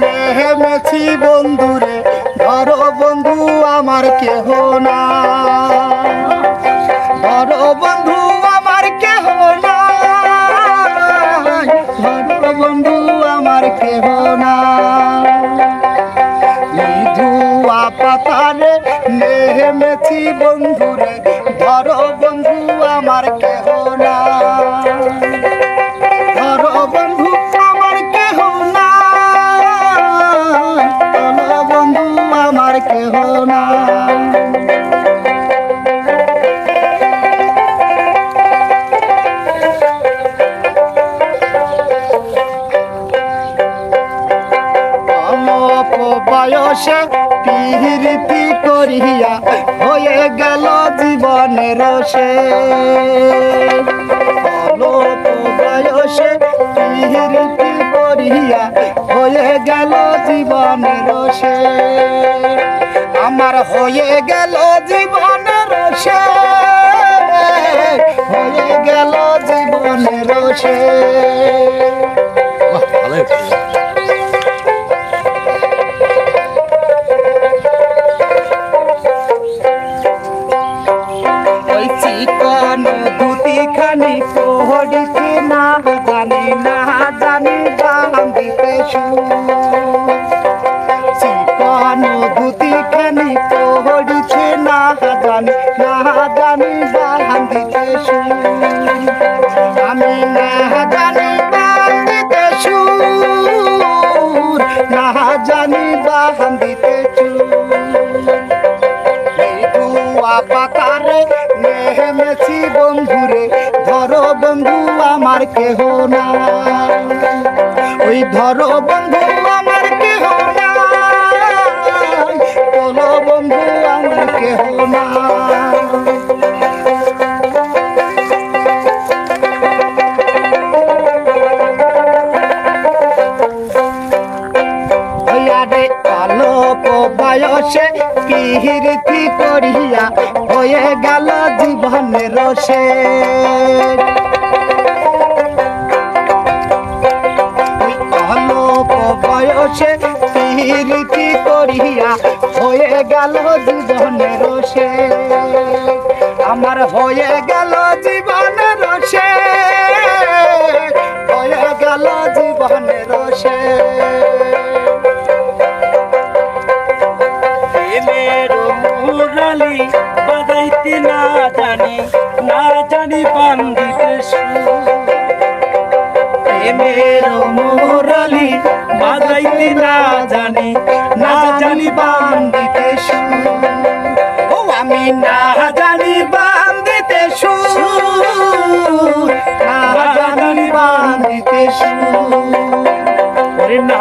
নেমেছি বন্ধুরে, ধরো বন্ধু আমার কেহ না। ধরো বন্ধু আমার কেহ না। ধরো বন্ধু আমার কেহ না। ধুয়া পাতারে নেমেছি বন্ধুরে, ধরো বন্ধু আমার কেহ না। আমার কেহ না। বয়সে পিহিরিতি করিয়া হয়ে গেল জীবনের সে। অল্প বয়সে পিহিরিতি করিয়া হয়ে গেল জীবনের সে। আমার হয়ে গেল জীবনের সে হয়ে গেল জীবনের সে বাহ ভালোই হচ্ছে। ওই চিকন ধুতি না জানি না জানি চিকন আমি না জানি দাম দিতে সুর, না জানি দাম দিতে এই দুয়া পাতারে নেমেছি বন্ধুরে, ধরো বন্ধু আমার কেহ না। ওই ধরো বন্ধু আমার কেহ না চলো বন্ধু আমার কেহ না। বয়সে পিহিরতি করিয়া হয়ে গেল জীবনের সে ওই অল্প বয়সে পিহিরতি করিয়া হয়ে গেল জীবনের সে আমার হয়ে গেল জীবনের সে না জানি না জানি মোরালি বাজাইতে না জানি না জানি বান্দিতে সুর ও, আমি না জানি বান্দিতে সুর না জানি সুর ওরে না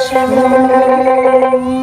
什？